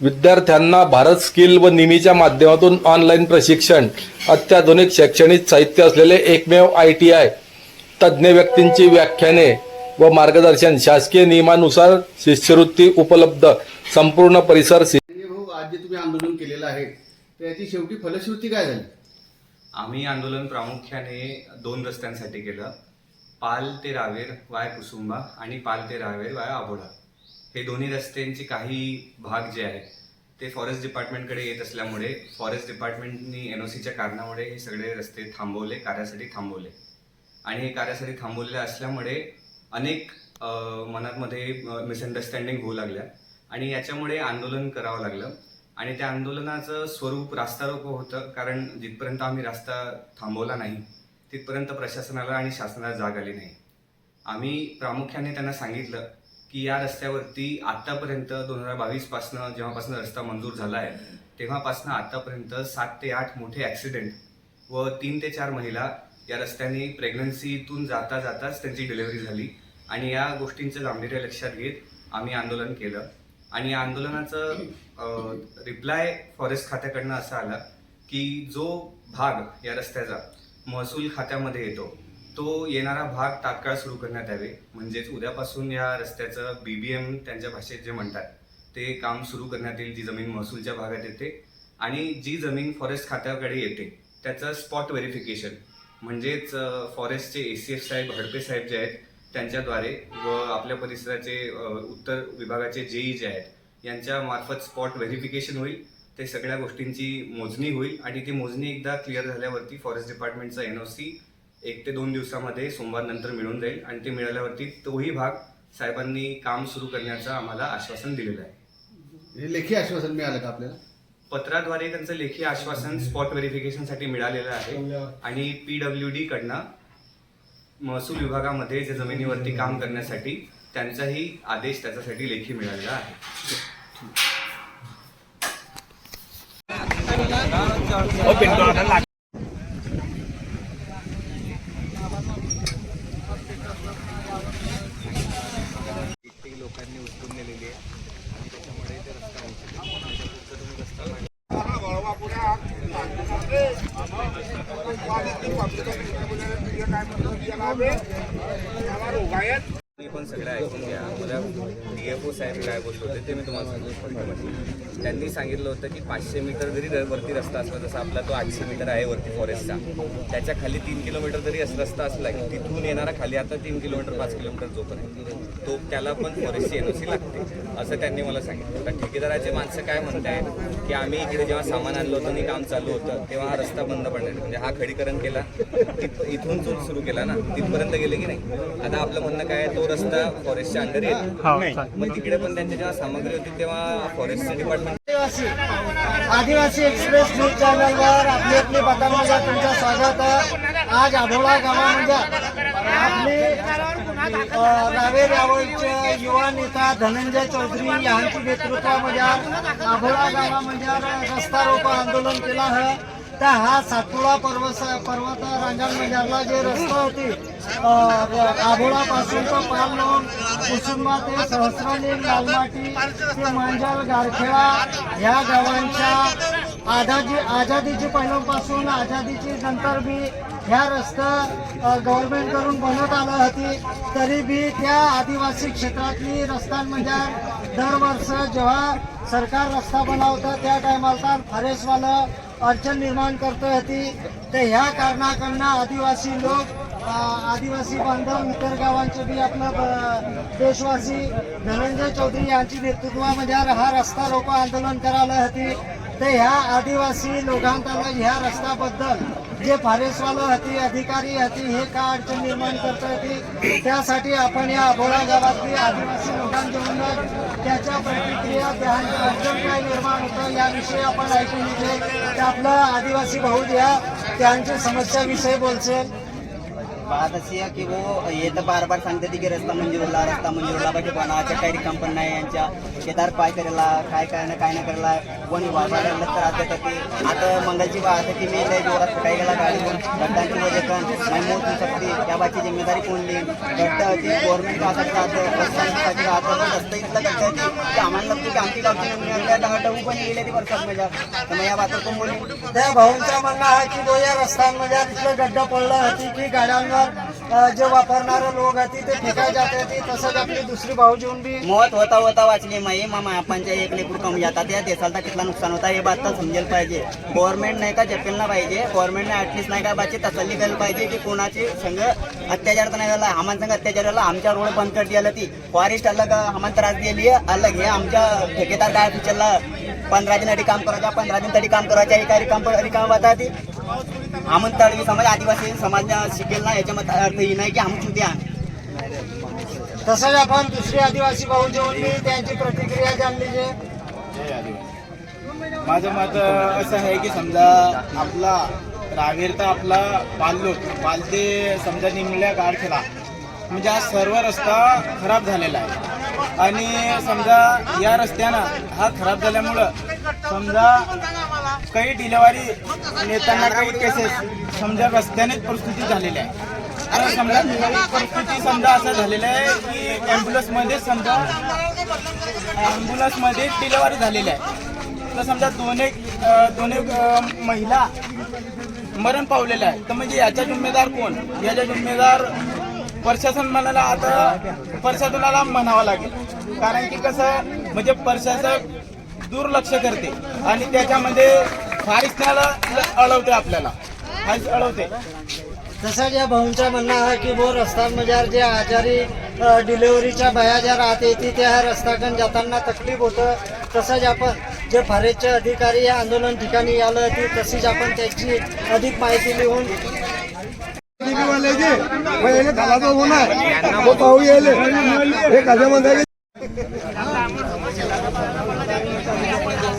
विद्यार्थ्यांना भारत स्किल व निमीच्या माध्यमातून ऑनलाईन प्रशिक्षण अत्याधुनिक शैक्षणिक साहित्य असलेले एकमेव आय टी आय तज्ज्ञ व्यक्तींची व्याख्याने व मार्गदर्शन शासकीय नियमानुसार शिष्यवृत्ती उपलब्ध संपूर्ण परिसर भाऊ आज जे तुम्ही आंदोलन केलेलं आहे तर याची शेवटी फलश्रुती काय झाली? आम्ही आंदोलन प्रामुख्याने दोन रस्त्यांसाठी केलं. पाल ते रावेर वाय कुसुंबा आणि पाल ते रावेर वाय आभोडा हे दोन्ही रस्त्यांचे काही भाग जे आहेत ते फॉरेस्ट डिपार्टमेंटकडे येत असल्यामुळे फॉरेस्ट डिपार्टमेंटनी एन ओ सीच्या कारणामुळे हे सगळे रस्ते थांबवले कार्यासाठी थांबवले. आणि हे कार्यासाठी थांबवलेले असल्यामुळे अनेक मनातमध्ये मिसअंडरस्टँडिंग होऊ लागल्या. आणि याच्यामुळे आंदोलन करावं लागलं. आणि त्या आंदोलनाचं स्वरूप रास्ता रोको होतं कारण जिथपर्यंत आम्ही रास्ता थांबवला नाही तिथपर्यंत प्रशासनाला आणि शासनाला जाग आली नाही. आम्ही प्रामुख्याने त्यांना सांगितलं की या रस्त्यावरती आतापर्यंत दोन हजार बावीस पासनं जेव्हापासून रस्ता मंजूर झाला आहे तेव्हापासनं आतापर्यंत सात ते आठ मोठे ॲक्सिडेंट व तीन ते चार महिला या रस्त्याने प्रेग्नन्सीतून जाता जाताच त्यांची डिलिव्हरी झाली. आणि या गोष्टींचं गांभीर्य लक्षात घेत आम्ही आंदोलन केलं. आणि या आंदोलनाचं रिप्लाय फॉरेस्ट खात्याकडनं असा आला की जो भाग या रस्त्याचा महसूल खात्यामध्ये येतो तो येणारा भाग तात्काळ सुरू करण्यात यावे. म्हणजेच उद्यापासून या रस्त्याचं बी बी एम त्यांच्या भाषेत जे म्हणतात ते काम सुरू करण्यात येईल जी जमीन महसूलच्या भागात येते आणि जी जमीन फॉरेस्ट खात्याकडे येते त्याचं स्पॉट व्हेरिफिकेशन म्हणजेच फॉरेस्टचे ए सी एफ साहेब हडपे साहेब जे आहेत त्यांच्याद्वारे व आपल्या परिसराचे उत्तर विभागाचे जेई जे आहेत यांच्या मार्फत स्पॉट व्हेरिफिकेशन होईल. ते सगळ्या गोष्टींची मोजणी होईल आणि ती मोजणी एकदा क्लिअर झाल्यावरती फॉरेस्ट डिपार्टमेंटचा एन ओ सी एक ते दोन दिवसामध्ये सोमवार नंतर मिळून जाईल आणि ते मिळाल्यावरती तोही भाग साहेबांनी काम सुरू करण्याचं आम्हाला आश्वासन दिलेलं आहे. हे लेखी आश्वासन मिळालं का आपल्याला? पत्राद्वारे त्यांचं लेखी आश्वासन स्पॉट व्हेरिफिकेशनसाठी मिळालेलं आहे. आणि पी डब्ल्यू डी कडनं महसूल विभागामध्ये जे जमिनीवरती काम करण्यासाठी त्यांचाही आदेश त्याच्यासाठी लेखी मिळालेला आहे. જવાબે તમારું ગાયન तुम्ही पण सगळं ऐकून घ्या. मला डी एफ ओ साहेब काय बोलत होते ते मी तुम्हाला सांगतो त्यांनी सांगितलं होतं की पाचशे मीटर जरी वरती रस्ता असला जसा आपला तो आठशे मीटर आहे वरती फॉरेस्टचा त्याच्याखाली तीन किलोमीटर जरी रस्ता असला की तिथून येणारा खाली आता तीन किलोमीटर पाच किलोमीटर जोपर्यंत तो त्याला पण फॉरेस्टची एनओसी लागते असं त्यांनी मला सांगितलं. तर ठेकेदाराचे माणसं काय म्हणतायत की आम्ही इकडे जेव्हा सामान आणलं होतं आणि काम चालू होतं तेव्हा हा रस्ता बंद पडणार म्हणजे हा खडीकरण केला तिथ- इथून जो सुरू केला ना तिथपर्यंत गेले की नाही? आता आपलं म्हणणं काय तो रस्ता फॉरेस्टच्या अंडर येईल. मग तिकडे पण त्यांची जेव्हा सामग्री होती तेव्हा फॉरेस्टचं डिपार्टमेंट आदिवासी आदिवासी एक्सप्रेस न्यूज चॅनलवर आपली आपली बातमीला तुमचं स्वागत आहे. आज आढोळा गावामध्ये आपले अ, रावेर यावळचे युवा नेता धनंजय चौधरी यांच्या नेतृत्वामध्ये आढोळा गावामध्ये रस्ता रोको आंदोलन केलं आहे. तर हा सातपुडा पर्वत पर्वत रांगांमध्येला जे रस्ता होती आभोळापासून तर पाल लावून कुसुंबा ते सहस्रली लालमाटी ते मांजल गारखेडा ह्या गावांच्या आझादी आझादीची पहिल्यापासून आझादीची नंतर बी ह्या रस्ता गव्हर्नमेंटकडून बनवत आलं होती तरी बी त्या आदिवासी क्षेत्रातली रस्त्यांमध्ये म्हणजे दरवर्ष जेव्हा सरकार रस्ता बनवतं त्या टायमाला फॉरेस्टवालं अडचण निर्माण करतो होती तर ह्या कारणाकडनं आदिवासी लोक आदिवासी बांधव इतर गावांचे बी आपलं देशवासी धनंजय चौधरी यांची नेतृत्वामध्ये हा रस्ता रोको आंदोलन करायला होती. तर ह्या आदिवासी लोकांना ह्या रस्त्याबद्दल जे फारेसवालं होती अधिकारी होती हे का अडचण निर्माण करत होती त्यासाठी आपण या अबोळा गावातली आदिवासी लोकांकडून त्याच्या प्रतिक्रिया त्यांचं अडचण काय निर्माण होतं याविषयी आपण ऐकून घेतले. तर आपलं आदिवासी भाऊ द्या त्यांच्या समस्याविषयी बोलसेल बात अशी आहे की वो ये तर बार बार सांगते की रस्ता मंजूर होला रस्ता मंजूर होला पाहिजे कोणाच्या काही कंपनी नाही यांच्या. शेतार पाय करायला काय काय ना काय ना करेला. कोणी वापरायला तर आता तर ते आता मंगलची बात आहे की मी लय जोरात फुटाई गेला गाडी गड्डांची वजह पण नाही मोजू शकते. त्या बाची जिम्मेदारी कोण देईल? गड्डा होती गव्हर्नमेंट वाटत राहतं रस्त्यांसाठी राहतं पण रस्ता इथलं गड्डा होती की आम्हाला लागतं की आमची गावची डबू पण गेले ते वर्षात माझ्या. तर मग या बातात कोण बोलली त्या भाऊंचा म्हणणं आहे की तो या रस्त्यांमध्ये तिथलं गड्डा पडला होती की गाड्यांवर अ, जे वापरणारे लोक होती ते फेकाय जात होती तसंच आपली दुसरी भाऊ जेवून बी मौत होता होता वाचली माई मामा आपणच्या एक लेकरू कमी जातात. या देशाला कितला नुकसान होता हे बात तर समजेल पाहिजे. गव्हर्नमेंट नाही का जपेल ना पाहिजे गव्हर्नमेंटने ऍटलिस्ट नाही का बाची तसल्ली केली पाहिजे की कोणाची संघ अत्याचार तर नाही झाला. आम्हाला संघ अत्याचार झाला आमच्या रोड बंद कर दिला ती. फॉरेस्ट अलग आम्हाला त्रास दिली अलग हे आमच्या ठेकेदार काय पिचरला पंधरा दिनासाठी काम करायच्या पंधरा दिनसाठी काम करायच्या एका रिकाम रिकाम होता ती. आमन तळवी समाज आदिवासी समाज शिकेल ना याच्यामध्ये अर्थ ही नाही की आमची द्या तसंच आपण दुसरी आदिवासी भाऊ जेवून बी त्यांची प्रतिक्रिया जाणली जे. माझं मत असं आहे की समजा आपला रावेर तर आपला पाल्लो पालते समजा निमल्या गारखेला. म्हणजे हा सर्व रस्ता खराब झालेला आहे. आणि समजा या रस्त्यानं हा खराब झाल्यामुळं समजा काही डिलेवरी नेताना काही केसेस समजा रस्त्यानेच परिस्थिती झालेली आहे. आता समजा परिस्थिती समजा असं झालेलं आहे की ॲम्ब्युलन्समध्ये समजा ॲम्ब्युलन्समध्ये डिलेवरी झालेली आहे. तर समजा दोन एक दोन एक महिला मरण पावलेल्या आहे. तर म्हणजे याचा जिम्मेदार कोण? याच्या जिम्मेदार प्रशासन म्हणाला आता प्रशासनाला म्हणावं लागेल. कारण की कसं म्हणजे प्रशासक दुर्लक्ष करते. आणि त्याच्यामध्ये फारिस्त्याला अडवते आपल्याला. फारीस अडवते. तसंच या भाऊंचं म्हणणं आहे की वो रस्त्यांमध्ये जे आजारी अ, डिलिव्हरीच्या बाया ज्या राहते ती त्या रस्त्याकडून जाताना तकलीफ होतं. तसंच आपण जे फॉरेस्टचे अधिकारी या आंदोलन ठिकाणी आलं ती तशीच आपण त्याची अधिक माहिती लिहून